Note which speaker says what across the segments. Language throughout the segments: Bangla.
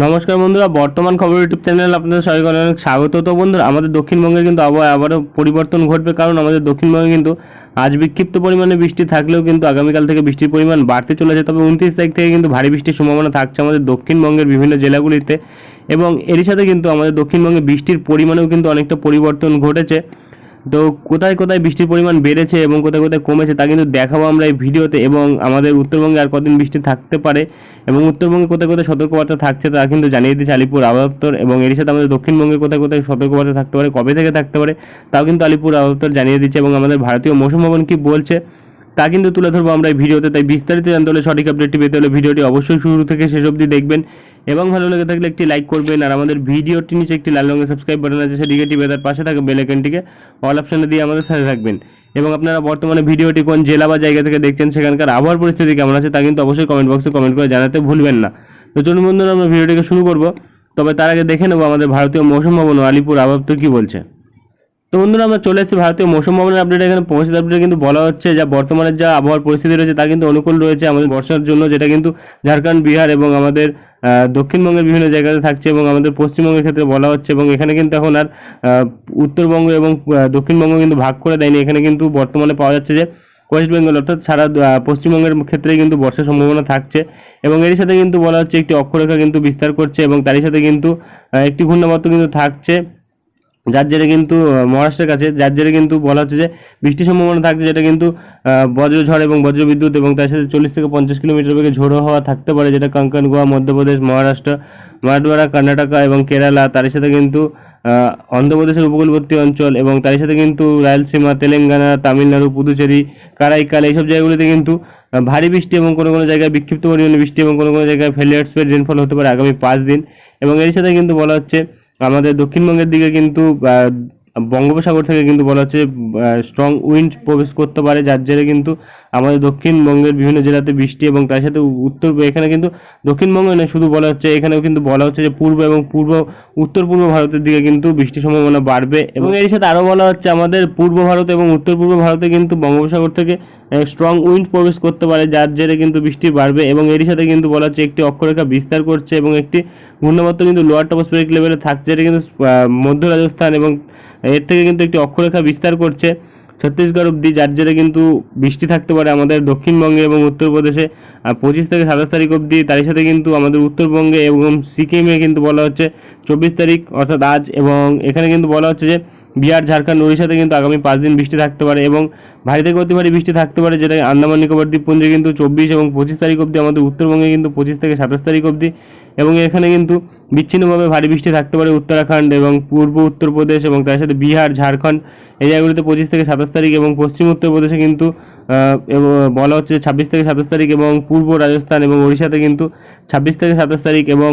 Speaker 1: নমস্কার বন্ধুরা, বর্তমান খবর ইউটিউব চ্যানেল আপনাদের সবাইকে অনেক স্বাগত। তো বন্ধুরা, আমাদের দক্ষিণবঙ্গে কিন্তু আবহাওয়া আবারও পরিবর্তন ঘটবে, কারণ আমাদের দক্ষিণবঙ্গে কিন্তু আজ বিক্ষিপ্ত পরিমাণে বৃষ্টি থাকলেও কিন্তু আগামীকাল থেকে বৃষ্টির পরিমাণ বাড়তে চলেছে। তবে উনত্রিশ তারিখ থেকে কিন্তু ভারী বৃষ্টির সম্ভাবনা থাকছে আমাদের দক্ষিণবঙ্গের বিভিন্ন জেলাগুলিতে। এবং এরই সাথে কিন্তু আমাদের দক্ষিণবঙ্গে বৃষ্টির পরিমাণেও কিন্তু অনেকটা পরিবর্তন ঘটেছে। তো কোথায় কোথায় বৃষ্টির পরিমাণ বেড়েছে এবং কোথায় কোথায় কমেছে তা কিন্তু দেখাবো আমরা এই ভিডিওতে এবং আমাদের উত্তরবঙ্গে আর কদিন বৃষ্টি থাকতে পারে এবং উত্তরবঙ্গে কোথায় কোথায় সতর্কবার্তা থাকছে তা কিন্তু জানিয়ে দিচ্ছে আলিপুর আবহাওয়া এবং এর সাথে আমাদের দক্ষিণবঙ্গে কোথায় কোথায় সতর্কবার্তা থাকতে পারে, কবে থেকে থাকতে পারে, তাও কিন্তু আলিপুর আবহাওয়া জানিয়ে দিচ্ছে এবং আমাদের ভারতীয় মৌসুম ভবন কি বলছে তা কিন্তু তুলে ধরবো আমরা এই ভিডিওতে। তাই বিস্তারিত জানতে হলে সঠিক আপডেটটি পেতে হলে ভিডিওটি অবশ্যই শুরু থেকে শেষ অবধি দেখবেন। এবং ভালো লেগে থাকলে একটি লাইক করবেন। আর আমাদের ভিডিওটি নিচে একটি লাল রঙের সাবস্ক্রাইব বাটন আছে সেটিকে টিপে তার পাশে থাকা বেল আইকনটিকে অল অপশনে দিয়ে আমাদের সাথে থাকবেন। এবং আপনারা বর্তমানে ভিডিওটি কোন জেলা বা জায়গা থেকে দেখছেন, সেখানকার আবহাওয়ার পরিস্থিতি কেমন আছে তা কিন্তু অবশ্যই কমেন্ট বক্সে কমেন্ট করে জানাতে ভুলবেন না। তো চলুন বন্ধুরা, আমরা ভিডিওটিকে শুরু করব। তবে তার আগে দেখে নেব আমাদের ভারতীয় মৌসুম ভবন আলিপুর আবহাওয়া তো কি বলছে। তো বন্ধুরা, আমরা চলে এসেছি ভারতীয় মৌসুম ভবনের আপডেট এখানে পৌঁছে আপডেটে কিন্তু বলা হচ্ছে যা বর্তমানে যা আবহাওয়ার পরিস্থিতি রয়েছে তা কিন্তু অনুকূল রয়েছে আমাদের বর্ষার জন্য, যেটা কিন্তু ঝাড়খণ্ড, বিহার এবং আমাদের দক্ষিণবঙ্গের বিভিন্ন জায়গাতে থাকছে এবং আমাদের পশ্চিমবঙ্গের ক্ষেত্রে বলা হচ্ছে এবং এখানে কিন্তু এখন আর উত্তরবঙ্গ এবং দক্ষিণবঙ্গ কিন্তু ভাগ করে দেয়নি। এখানে কিন্তু বর্তমানে পাওয়া যাচ্ছে যে ওয়েস্ট বেঙ্গল অর্থাৎ সারা পশ্চিমবঙ্গের ক্ষেত্রে কিন্তু বর্ষার সম্ভাবনা থাকছে এবং এর সাথে কিন্তু বলা হচ্ছে একটি অক্ষরেখা কিন্তু বিস্তার করছে এবং তারই সাথে কিন্তু একটি ঘূর্ণাবর্ত কিন্তু থাকছে। যার জেরে কিন্তু মহারাষ্ট্রের কাছে, যার জেরে কিন্তু বলা হচ্ছে যে বৃষ্টির সম্ভাবনা থাকছে যেটা কিন্তু বজ্রঝড় এবং বজ্রবিদ্যুৎ এবং তার সাথে চল্লিশ থেকে পঞ্চাশ কিলোমিটার বেগে ঝোড়ো হওয়া থাকতে পারে, যেটা কঙ্কন, গোয়া, মধ্যপ্রদেশ, মহারাষ্ট্র মারাঠওয়াড়া কর্ণাটকা এবং কেরালা, তার সাথে কিন্তু অন্ধ্রপ্রদেশের উপকূলবর্তী অঞ্চল এবং তার সাথে কিন্তু রায়লসীমা, তেলেঙ্গানা, তামিলনাড়ু, পুদুচেরি, কারাইকাল, এইসব জায়গাগুলিতে কিন্তু ভারী বৃষ্টি এবং কোনো কোনো জায়গায় বিক্ষিপ্ত পরিমাণে বৃষ্টি এবং কোনো কোনো জায়গায় ফেলিয়ার স্পেড রেনফল হতে পারে আগামী পাঁচ দিন এবং এর সাথে কিন্তু বলা হচ্ছে আমাদের দক্ষিণবঙ্গের দিকে কিন্তু বঙ্গোপসাগর থেকে কিন্তু বলা হচ্ছে স্ট্রং উইন্ড প্রবেশ করতে পারে, যার জেরে কিন্তু আমাদের দক্ষিণবঙ্গের বিভিন্ন জেলাতে বৃষ্টি এবং তার সাথে উত্তর, এখানে কিন্তু দক্ষিণবঙ্গে নয়, শুধু বলা হচ্ছে, এখানেও কিন্তু বলা হচ্ছে যে পূর্ব এবং পূর্ব, উত্তর পূর্ব ভারতের দিকে কিন্তু বৃষ্টির সম্ভাবনা বাড়বে। এবং এর সাথে আরও বলা হচ্ছে, আমাদের পূর্ব ভারত এবং উত্তর পূর্ব ভারতে কিন্তু বঙ্গোপসাগর থেকে স্ট্রং উইন্ড প্রবেশ করতে পারে, যার জেরে কিন্তু বৃষ্টি বাড়বে এবং এরই সাথে কিন্তু বলা হচ্ছে, একটি অক্ষরেখা বিস্তার করছে এবং একটি ঘূর্ণাবর্ত কিন্তু লোয়ার টপোস্ফেরিক লেভেলে থাকছে, যেটা কিন্তু মধ্য রাজস্থান এবং এর থেকে কিন্তু একটি অক্ষরেখা বিস্তার করছে। ছত্তিশগড় অব্দি যার জেরে কিন্তু বৃষ্টি থাকতে পারে আমাদের দক্ষিণবঙ্গে এবং উত্তরপ্রদেশে। আর পঁচিশ থেকে সাতাশ তারিখ অবধি তার সাথে কিন্তু আমাদের উত্তরবঙ্গে এবং সিকিমে কিন্তু বলা হচ্ছে চব্বিশ তারিখ, অর্থাৎ আজ। এবং এখানে কিন্তু বলা হচ্ছে যে বিহার, ঝাড়খণ্ড উড়িষ্যাতে কিন্তু আগামী পাঁচ দিন বৃষ্টি থাকতে পারে এবং ভারী থেকে অতি ভারী বৃষ্টি থাকতে পারে, যেটা আন্দামান নিকোবর দ্বীপপুঞ্জে কিন্তু চব্বিশ এবং পঁচিশ তারিখ অবধি আমাদের উত্তরবঙ্গে কিন্তু পঁচিশ থেকে সাতাশ তারিখ অবধি। এবং এখানে কিন্তু বিচ্ছিন্নভাবে ভারী বৃষ্টি থাকতে পারে উত্তরাখণ্ড এবং পূর্ব উত্তরপ্রদেশ এবং তার সাথে বিহার, ঝাড়খণ্ড এই জায়গাগুলিতে পঁচিশ থেকে সাতাশ তারিখ এবং পশ্চিম উত্তরপ্রদেশে কিন্তু বলা হচ্ছে ছাব্বিশ থেকে সাতাশ তারিখ এবং পূর্ব রাজস্থান এবং ওড়িশাতে কিন্তু ছাব্বিশ থেকে সাতাশ তারিখ এবং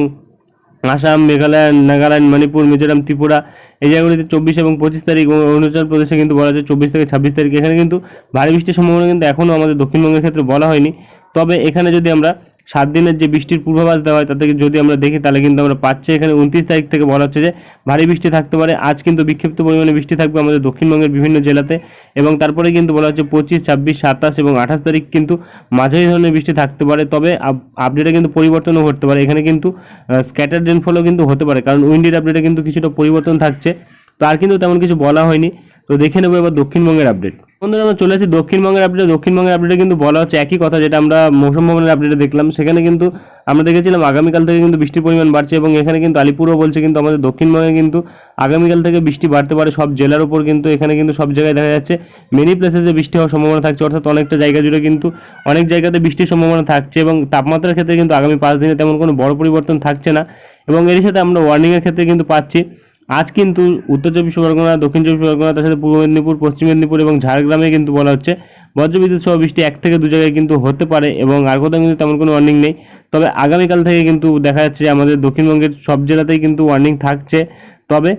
Speaker 1: আসাম, মেঘালয়, নাগাল্যান্ড, মণিপুর, মিজোরাম, ত্রিপুরা এই জায়গাগুলিতে চব্বিশ এবং পঁচিশ তারিখ এবং অরুণাচল প্রদেশে কিন্তু বলা হচ্ছে চব্বিশ থেকে ছাব্বিশ তারিখ। এখানে কিন্তু ভারী বৃষ্টির সম্ভাবনা কিন্তু এখনও আমাদের দক্ষিণবঙ্গের ক্ষেত্রে বলা হয়নি। তবে এখানে যদি আমরা সাত দিনের যে বৃষ্টির পূর্বাভাস দেওয়া হয় তাতে যদি আমরা দেখি, তাহলে কিন্তু আমরা পাচ্ছি। এখানে উনত্রিশ তারিখ থেকে বলা হচ্ছে যে, ভারী বৃষ্টি থাকতে পারে। আজ কিন্তু বিক্ষিপ্ত পরিমাণে বৃষ্টি থাকবে আমাদের দক্ষিণবঙ্গের বিভিন্ন জেলাতে। এবং তারপরে কিন্তু বলা হচ্ছে পঁচিশ, ছাব্বিশ, সাতাশ এবং আঠাশ তারিখ কিন্তু মাঝারি ধরনের বৃষ্টি থাকতে পারে। তবে আপডেটে কিন্তু পরিবর্তনও ঘটতে পারে। এখানে কিন্তু স্ক্যাটার রেনফলও কিন্তু হতে পারে। কারণ উইন্ডির আপডেটে কিন্তু কিছুটা পরিবর্তন থাকছে। তো আর কিন্তু তেমন কিছু বলা হয়নি। তো দেখে নেব এবার দক্ষিণবঙ্গের আপডেট বন্ধুরা, আমরা চলে আসি দক্ষিণবঙ্গের আপডেটে দক্ষিণবঙ্গের আপডেটে কিন্তু বলা হচ্ছে একই কথা যেটা আমরা মৌসুম ভবনের আপডেটে দেখলাম। সেখানে কিন্তু আমরা দেখেছিলাম আগামীকাল থেকে কিন্তু বৃষ্টির পরিমাণ বাড়ছে এবং এখানে কিন্তু আলিপুরও বলছে কিন্তু আমাদের দক্ষিণবঙ্গে কিন্তু আগামীকাল থেকে বৃষ্টি বাড়তে পারে। সব জেলার উপর কিন্তু এখানে কিন্তু সব জায়গায় দেখা যাচ্ছে মেনি প্লেসেসে বৃষ্টি হওয়ার সম্ভাবনা থাকছে। অর্থাৎ অনেকটা জায়গা জুড়ে কিন্তু অনেক জায়গাতে বৃষ্টির সম্ভাবনা থাকছে এবং তাপমাত্রার ক্ষেত্রে কিন্তু আগামী পাঁচ দিনে তেমন কোনো বড় পরিবর্তন থাকছে না। এবং এর সাথে আমরা ওয়ার্নিংয়ের ক্ষেত্রে কিন্তু পাচ্ছি আজ কিন্তু উত্তর চব্বিশ পরগনা, দক্ষিণ চব্বিশ পরগনা, তার সাথে পূর্ব মেদিনীপুর, পশ্চিম মেদিনীপুর এবং ঝাড়গ্রামে কিন্তু বলা হচ্ছে বজ্রবিদ্যুৎ সহ বৃষ্টি এক থেকে দু জায়গায় কিন্তু হতে পারে এবং আর কোথাও কিন্তু তেমন কোনো ওয়ার্নিং নেই। তবে আগামীকাল থেকে কিন্তু দেখা যাচ্ছে যে আমাদের দক্ষিণবঙ্গের সব জেলাতেই কিন্তু ওয়ার্নিং থাকছে। তবে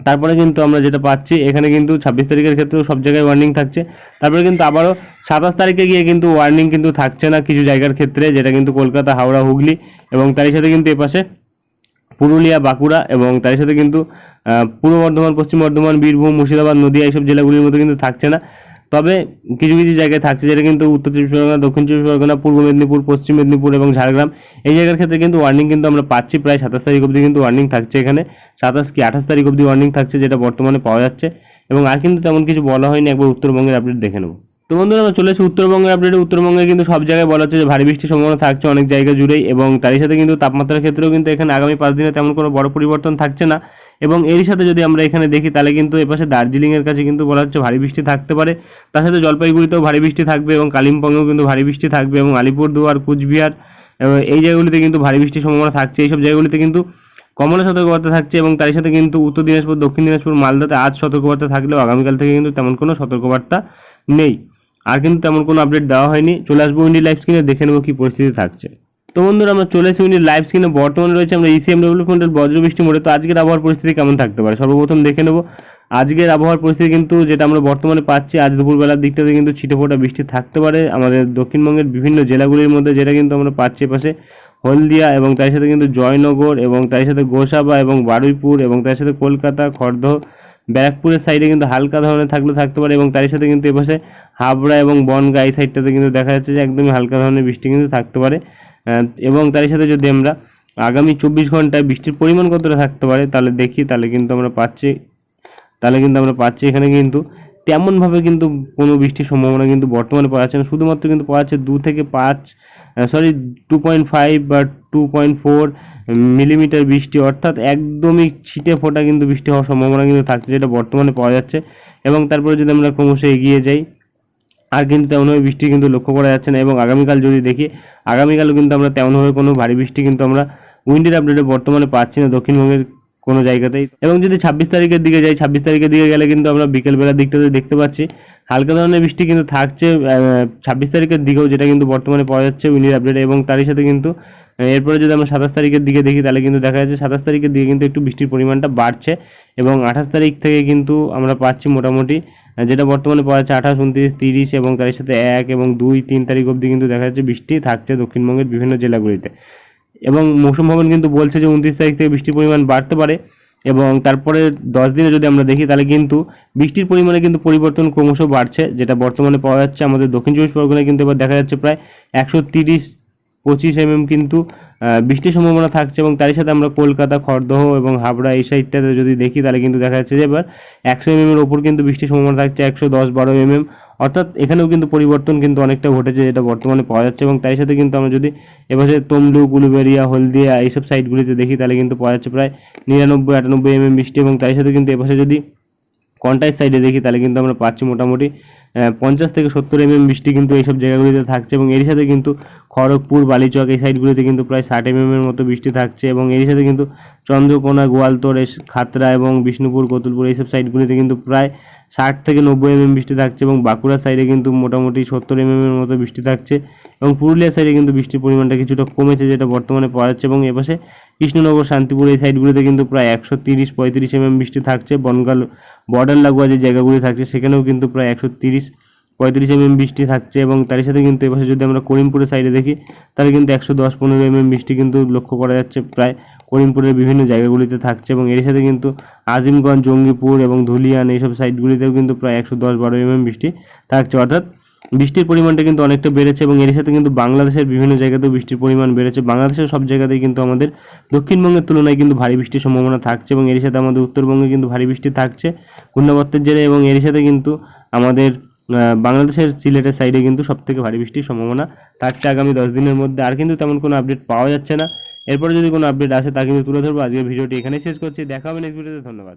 Speaker 1: তারপরে কিন্তু আমরা যেটা পাচ্ছি, এখানে কিন্তু ছাব্বিশ তারিখের ক্ষেত্রেও সব জায়গায় ওয়ার্নিং থাকছে। তারপরে কিন্তু আবারও সাতাশ তারিখে গিয়ে কিন্তু ওয়ার্নিং কিন্তু থাকছে না কিছু জায়গার ক্ষেত্রে, যেটা কিন্তু কলকাতা, হাওড়া, হুগলি এবং তারই সাথে কিন্তু এপাশে পুরুলিয়া, বাঁকুড়া এবং তার সাথে কিন্তু পূর্ব বর্ধমান, পশ্চিম বর্ধমান, বীরভূম, মুর্শিদাবাদ, নদীয়া এইসব জেলাগুলির মধ্যে কিন্তু থাকছে না। তবে কিছু কিছু জায়গায় থাকছে যেটা কিন্তু উত্তর চব্বিশ পরগনা, দক্ষিণ চব্বিশ পরগনা, পূর্ব মেদিনীপুর, পশ্চিম মেদিনীপুর এবং ঝাড়গ্রাম। এই জায়গার ক্ষেত্রে কিন্তু ওয়ার্নিং কিন্তু আমরা পাচ্ছি। প্রায় সাতাশ তারিখ অবধি কিন্তু ওয়ার্নিং থাকছে এখানে। সাতাশ কি আঠাশ তারিখ অবধি ওয়ার্নিং থাকছে যেটা বর্তমানে পাওয়া যাচ্ছে। এবং আর কিন্তু তেমন কিছু বলা হয়নি। একবার উত্তরবঙ্গের আপডেট দেখে নেব। তো বন্ধুরা, আমরা চলে এসেছি উত্তরবঙ্গের আপডেটে উত্তরবঙ্গে কিন্তু সব জায়গায় বলা হচ্ছে যে ভারী বৃষ্টির সম্ভাবনা থাকছে অনেক জায়গা জুড়েই এবং তারই সাথে কিন্তু তাপমাত্রার ক্ষেত্রেও কিন্তু এখানে আগামী পাঁচ দিনে তেমন কোনো বড় পরিবর্তন থাকছে না। এবং এরই সাথে যদি আমরা এখানে দেখি, তাহলে কিন্তু এপাশে দার্জিলিংয়ের কাছে কিন্তু বলা হচ্ছে ভারী বৃষ্টি থাকতে পারে। তার সাথে জলপাইগুড়িতেও ভারী বৃষ্টি থাকবে এবং কালিম্পংয়েও কিন্তু ভারী বৃষ্টি থাকবে এবং আলিপুরদুয়ার, কুচবিহার এই জায়গাগুলিতে কিন্তু ভারী বৃষ্টির সম্ভাবনা থাকছে। এইসব জায়গাগুলিতে কিন্তু কমলা সতর্কবার্তা থাকছে এবং তার সাথে কিন্তু উত্তর দিনাজপুর, দক্ষিণ দিনাজপুর, মালদাতে আজ সতর্কবার্তা থাকলেও আগামীকাল থেকে কিন্তু তেমন কোনো সতর্কবার্তা নেই। আর কিন্তু তেমন কোনো আপডেট দেওয়া হয়নি। চলে আসব উইন্ডি লাইভ স্ক্রিনে দেখে নেব কি পরিস্থিতি থাকছে। তো বন্ধুরা, আমরা চলে এসেছি উইন্ডি লাইভ স্ক্রিনে বর্তমানে রয়েছে আমরা E ইসিএম ডেভেলপমেন্টের বজ্রবৃষ্টি মোড়ে। তো আজকের আবহাওয়ার পরিস্থিতি কেমন থাকতে পারে? সর্বপ্রথম দেখে নেব। আজকের আবহাওয়ার পরিস্থিতি কিন্তু যেটা আমরা বর্তমানে পাচ্ছি, আজ দুপুরবেলার দিকটাতে কিন্তু ছিটেফোঁটা বৃষ্টি থাকতে পারে। আমাদের দক্ষিণবঙ্গের বিভিন্ন জেলাগুলির মধ্যে যেটা কিন্তু আমরা পাচ্ছি পাশে হলদিয়া এবং তার সাথে কিন্তু জয়নগর এবং তার সাথে গোসাবা এবং বারুইপুর এবং তার সাথে কলকাতা খড়দহ ব্যারাকপুরের সাইডে কিন্তু হালকা ধরনের থাকলে থাকতে পারে এবং তার সাথে কিন্তু এপাশে হাবড়া এবং বনগা এই সাইডটাতে কিন্তু দেখা যাচ্ছে যে একদমই হালকা ধরনের বৃষ্টি কিন্তু থাকতে পারে। এবং তার সাথে যদি আমরা আগামী চব্বিশ ঘন্টায় বৃষ্টির পরিমাণ কতটা থাকতে পারে তাহলে দেখি, তাহলে কিন্তু আমরা পাচ্ছি, তাহলে কিন্তু আমরা পাচ্ছি এখানে কিন্তু তেমনভাবে কিন্তু কোনো বৃষ্টির সম্ভাবনা কিন্তু বর্তমানে পাওয়া যাচ্ছে না। শুধুমাত্র কিন্তু পাওয়া যাচ্ছে দু থেকে পাঁচ সরি টু পয়েন্ট ফাইভ বা টু পয়েন্ট ফোর মিলিমিটার বৃষ্টি, অর্থাৎ একদমই ছিটে ফোটা কিন্তু বৃষ্টি হওয়ার সম্ভাবনা কিন্তু থাকছে, যেটা বর্তমানে পাওয়া যাচ্ছে। এবং তারপরে যদি আমরা ক্রমশ এগিয়ে যাই, আর কিন্তু তেমনভাবে বৃষ্টি কিন্তু লক্ষ্য করা যাচ্ছে না। এবং আগামীকাল যদি দেখি, আগামীকালও কিন্তু আমরা তেমনভাবে কোনো ভারী বৃষ্টি কিন্তু আমরা উইন্ডের আপডেটে বর্তমানে পাচ্ছি না দক্ষিণবঙ্গের কোনো জায়গাতেই। এবং যদি ছাব্বিশ তারিখের দিকে যাই, ছাব্বিশ তারিখের দিকে গেলে কিন্তু আমরা বিকেলবেলার দিকটাতে দেখতে পাচ্ছি, হালকা ধরনের বৃষ্টি কিন্তু থাকছে ছাব্বিশ তারিখের দিকেও, যেটা কিন্তু বর্তমানে পাওয়া যাচ্ছে উইন্ডের আপডেটে। এবং তারই সাথে কিন্তু এরপরে যদি আমরা সাতাশ তারিখের দিকে দেখি, তাহলে কিন্তু দেখা যাচ্ছে সাতাশ তারিখের দিকে কিন্তু একটু বৃষ্টির পরিমাণটা বাড়ছে এবং আঠাশ তারিখ থেকে কিন্তু আমরা পাচ্ছি মোটামুটি যেটা বর্তমানে পাওয়া যাচ্ছে আঠাশ, উনত্রিশ, তিরিশ এবং তার সাথে এক এবং দুই, তিন তারিখ অবধি কিন্তু দেখা যাচ্ছে বৃষ্টি থাকছে দক্ষিণবঙ্গের বিভিন্ন জেলাগুলিতে। এবং মৌসুম ভবন কিন্তু বলছে যে উনত্রিশ তারিখ থেকে বৃষ্টির পরিমাণ বাড়তে পারে এবং তারপরে দশ দিনে যদি আমরা দেখি, তাহলে কিন্তু বৃষ্টির পরিমাণে কিন্তু পরিবর্তন ক্রমশ বাড়ছে, যেটা বর্তমানে পাওয়া যাচ্ছে আমাদের দক্ষিণ চব্বিশ পরগনায় কিন্তু এবার দেখা যাচ্ছে প্রায় একশো তিরিশ পঁচিশ এমএম কিন্তু বৃষ্টির সম্ভাবনা থাকছে এবং তারই সাথে আমরা কলকাতা, খড়দহ এবং হাবড়া এই সাইডটাতে যদি দেখি, তাহলে কিন্তু দেখা যাচ্ছে যে এবার একশো এমএম এর ওপর কিন্তু বৃষ্টির সম্ভাবনা থাকছে, একশো দশ বারো এমএম অর্থাৎ এখানেও কিন্তু পরিবর্তন কিন্তু অনেকটা ঘটেছে যেটা বর্তমানে পাওয়া যাচ্ছে এবং তার সাথে কিন্তু আমরা যদি এবারে তমলু গুলুবেরিয়া হলদিয়া এইসব সাইডগুলিতে দেখি, তাহলে কিন্তু পাওয়া যাচ্ছে প্রায় নিরানব্বই, আটানব্বই এমএম বৃষ্টি এবং তার সাথে কিন্তু এপাশে যদি কন্টাইস সাইডে দেখি, তাহলে কিন্তু আমরা পাচ্ছি মোটামুটি পঞ্চাশ থেকে সত্তর এমএম বৃষ্টি কিন্তু এইসব জায়গাগুলিতে থাকছে এবং এর সাথে কিন্তু খড়গপুর, বালিচক এই সাইডগুলিতে কিন্তু প্রায় ষাট এমএম এর মতো বৃষ্টি থাকছে এবং এর সাথে কিন্তু চন্দ্রকোনা গোয়ালতোড় এস- খাতড়া এবং বিষ্ণুপুর, কতুলপুর এইসব সাইডগুলিতে কিন্তু প্রায় ষাট থেকে নব্বই এমএম বৃষ্টি থাকছে এবং বাঁকুড়া সাইডে কিন্তু মোটামুটি সত্তর এমএম এর মতো বৃষ্টি থাকছে এবং পুরুলিয়া সাইডে কিন্তু বৃষ্টির পরিমাণটা কিছুটা কমেছে যেটা বর্তমানে পাওয়া যাচ্ছে এবং এপাশে কৃষ্ণনগর, শান্তিপুর, এই সাইডগুলিতে কিন্তু প্রায় একশো তিরিশ, পঁয়ত্রিশ এমএম বৃষ্টি থাকছে। বনগাল, বর্ডার লাগোয়া যে জায়গাগুলি থাকছে, সেখানেও কিন্তু প্রায় একশো তিরিশ, পঁয়ত্রিশ এমএম বৃষ্টি থাকছে এবং তার সাথে কিন্তু এপাশে যদি আমরা করিমপুরের সাইডে দেখি, তাহলে কিন্তু একশো দশ, পনেরো এমএম বৃষ্টি কিন্তু লক্ষ্য করা যাচ্ছে। প্রায় করিমপুরের বিভিন্ন জায়গাগুলিতে থাকছে এবং এর সাথে কিন্তু আজিমগঞ্জ, জঙ্গিপুর এবং ধুলিয়ান, এইসব সাইডগুলিতেও কিন্তু প্রায় একশো দশ, বারো এমএম বৃষ্টি থাকছে। অর্থাৎ বৃষ্টির পরিমাণটা কিন্তু অনেকটা বেড়েছে এবং এর সাথে কিন্তু বাংলাদেশের বিভিন্ন জায়গাতেও বৃষ্টির পরিমাণ বেড়েছে। বাংলাদেশের সব জায়গাতেই কিন্তু আমাদের দক্ষিণবঙ্গের তুলনায় কিন্তু ভারী বৃষ্টির সম্ভাবনা থাকছে এবং এর সাথে আমাদের উত্তরবঙ্গে কিন্তু ভারী বৃষ্টি থাকছে। ঘূর্ণাবর্তের জেরে এবং এর সাথে কিন্তু আমাদের বাংলাদেশের সিলেটের সাইডে কিন্তু সব থেকে ভারী বৃষ্টির সম্ভাবনা থাকছে আগামী দশ দিনের মধ্যে। আর কিন্তু তেমন কোনো আপডেট পাওয়া যাচ্ছে না। এরপরে যদি কোনো আপডেট আসে তা কিন্তু তুলে ধরবো। আজকের ভিডিওটি এখানেই শেষ করছি। দেখা হবে নেক্সট ভিডিওতে ধন্যবাদ।